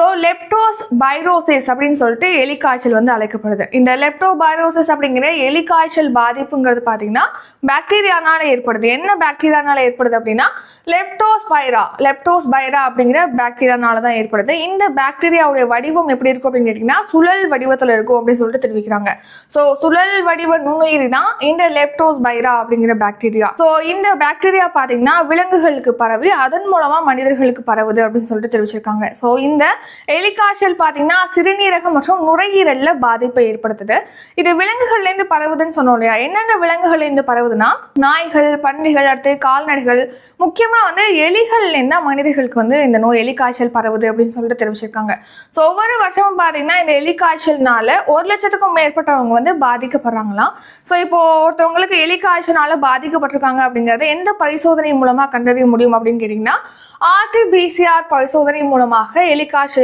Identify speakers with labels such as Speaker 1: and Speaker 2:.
Speaker 1: So லெப்டோஸ் பைரோசிஸ் அப்படின்னு சொல்லிட்டு எலிக்காய்ச்சல் வந்து அழைக்கப்படுது. இந்த லெப்டோ பைரோசிஸ் அப்படிங்கிற எலிக்காய்ச்சல் பாதிப்புங்கிறது பார்த்தீங்கன்னா பாக்டீரியானால ஏற்படுது. என்ன பாக்டீரியானால ஏற்படுது அப்படின்னா லெப்டோஸ் பைரா லெப்டோஸ் பைரா அப்படிங்கிற பாக்டீரியானால தான் ஏற்படுது. இந்த பாக்டீரியாவுடைய வடிவம் எப்படி இருக்கும் அப்படின்னு கேட்டிங்கன்னா சுழல் வடிவத்தில் இருக்கும் அப்படின்னு சொல்லிட்டு தெரிவிக்கிறாங்க. ஸோ சுழல் வடிவ நுண்ணுயிரி தான் இந்த லெப்டோஸ் பைரா அப்படிங்கிற பாக்டீரியா ஸோ இந்த பாக்டீரியா பார்த்தீங்கன்னா விலங்குகளுக்கு பரவி அதன் மூலமாக மனிதர்களுக்கு பரவுது அப்படின்னு சொல்லிட்டு தெரிவிச்சிருக்காங்க. ஸோ இந்த எலிக்காய்ச்சல் பார்த்தீங்கன்னா சிறுநீரகம் மற்றும் நுரையீரல்ல பாதிப்பை ஏற்படுத்துது. இது விலங்குகள்லேருந்து பரவுதுன்னு சொன்னோம் இல்லையா? என்னென்ன விலங்குகள்லேருந்து பரவுதுன்னா நாய்கள் பன்றிகள் அடுத்து கால்நடைகள் முக்கியமாக வந்து எலிகள்லேருந்து தான் மனிதர்களுக்கு வந்து இந்த நோய் எலிக்காய்ச்சல் பரவுது அப்படின்னு சொல்லிட்டு தெரிவிச்சிருக்காங்க. ஸோ ஒவ்வொரு வருஷமும் பார்த்தீங்கன்னா இந்த எலிக்காய்ச்சல்னால ஒரு லட்சத்துக்கும் மேற்பட்டவங்க வந்து பாதிக்கப்படுறாங்களாம் ஸோ இப்போ ஒருத்தவங்களுக்கு எலிக்காய்ச்சல்னால பாதிக்கப்பட்டிருக்காங்க அப்படிங்கிறது எந்த பரிசோதனை மூலமா கண்டறிய முடியும் அப்படின்னு கேட்டிங்கன்னா ஆர்டிபிசிஆர் பரிசோதனை மூலமாக எலிகாஷ்